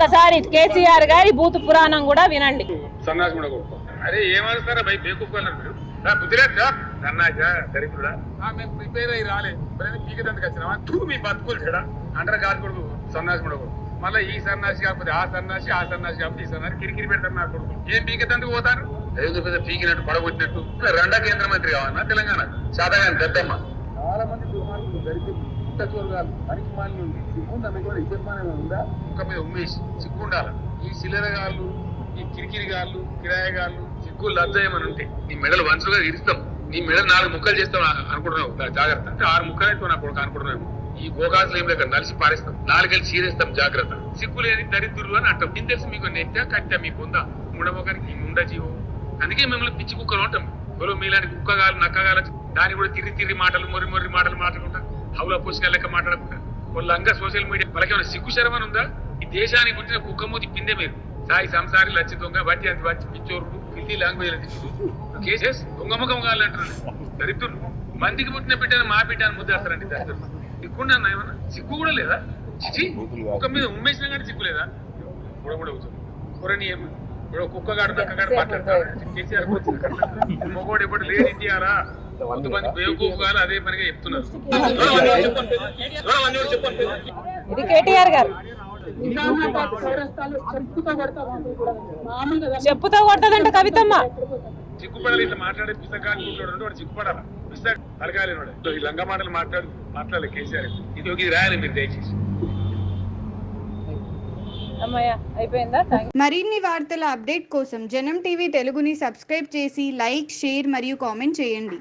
ఒకసారి కేసీఆర్ గారి బూతు పురాణం కూడా వినండి. సన్నాసి కూడా కొడుకో. అరే ఏమనుస్తారా భయ్? బేకూఫ్గా మీరు రా బుద్ధిలేదు సార్ సన్నాసా దరిద్రుడా. ఆ, మేము ప్రిపేర్ అయ్యి రాలే. పీకదందుకు వచ్చినావా? తూ మీ బతుకులు చెడా. అంటారు కాదు కొడుకు సన్నాసి కూడా కొడుకు. మళ్ళీ ఈ సన్నాసి కాకపోతే ఆ సన్నాసి ఆ సన్నాసి కాకపోతే ఈ సన్నాసి. కిరికిరి పెడతారు నా కొడుకు. ఏం పీకదందుకు పోతారు? ఏదో పెద్ద పీకినట్టు పడగొట్టినట్టు. రెండా కేంద్ర మంత్రి కావాలన్నా తెలంగాణ? సాధారణ పెద్దమ్మ. చాలా మంది దుర్మార్గులు దరిద్రులు. పుట్టచోరుగాలు పనికి మాలిన సిగ్గుందా మీకు కూడా ఇబ్బంది ఉందా? ముఖం మీద ఉమ్మేసి సిగ్గుండాల? ఈ సిల్లరగాళ్ళు ఈ కిరికిరిగాళ్ళు కిరాయగాళ్ళు సిగ్గు లజ్జ ఏమని ఉంటే నీ మెడలు వంచుగా ఇరుస్తాం. నీ మెడలు నాలుగు ముక్కలు చేస్తాం అనుకుంటున్నావు. దా- జాగ్రత్త. అంటే ఆరు ముక్కలు అయితే నాకు కొడుకు అనుకుంటున్నావు ఈ గోగాసులు ఏం లేక నలిసి పారేస్తాం. నాలుగేళ్ళు చీరేస్తాం జాగ్రత్త. సిగ్గు లేని దరిద్రులు అని అంటాం. నేను తెలిసి మీకు? నెత్త కట్టా మీకు ఉందా ఉండమొకరికి ఉండ జీవం. అందుకే మిమ్మల్ని పిచ్చి కుక్కలు ఉంటాం ఎవరో మీలాంటి కుక్కగాలు నక్కగాలు దాని కూడా తిరిగి తిరిగి మాటలు మొర్రి మొర్రి మాటలు మాట్లాడుకుంటాం. హౌలా పూసిగా లెక్క మాట్లాడకుండా. వాళ్ళంగా సోషల్ మీడియా వాళ్ళకి ఏమైనా సిగ్గు శరమని ఉందా? ఈ దేశానికి పుట్టిన కుక్కమూతి పిందే మీరు. సాయి సంసారి లచ్చి దొంగ బట్టి అంత బట్టి పిచ్చోరు హిందీ లాంగ్వేజ్ కేసెస్ దొంగ ముఖం కావాలంటారు దరిద్రులు మందికి పుట్టిన బిడ్డను మా బిడ్డను ముద్దేస్తారండి దరిద్రులు సిగ్గుండా ఏమన్నా? సిగ్గు కూడా లేదా? చిచి కుక్క మీద ఉమ్మేసినా కానీ సిగ్గు లేదా? కూడా కూడా అవుతుంది కూరని ఏమి? ఇప్పుడు కుక్కగాడు నక్కగాడు మాట్లాడతారు కేసీఆర్ కూర్చుని మొగోడు ఎప్పుడు లేడు ఇండియారా? ఇది కేటీఆర్ గారు. చెప్పుతో కొట్టదంట కవితమ్మ. సిగ్గుపడాలి ఇట్లా మాట్లాడే వాడు తలకాలి వాడు ఈ లంగ మాటలు మాట్లాడు మాట్లాడలే కేసీఆర్. ఇది రాయాలి మీరు దయచేసి. మరిన్ని వార్తల అప్డేట్ కోసం జనం టీవీ తెలుగుని సబ్స్క్రైబ్ చేసి లైక్ షేర్ మరియు కామెంట్ చేయండి.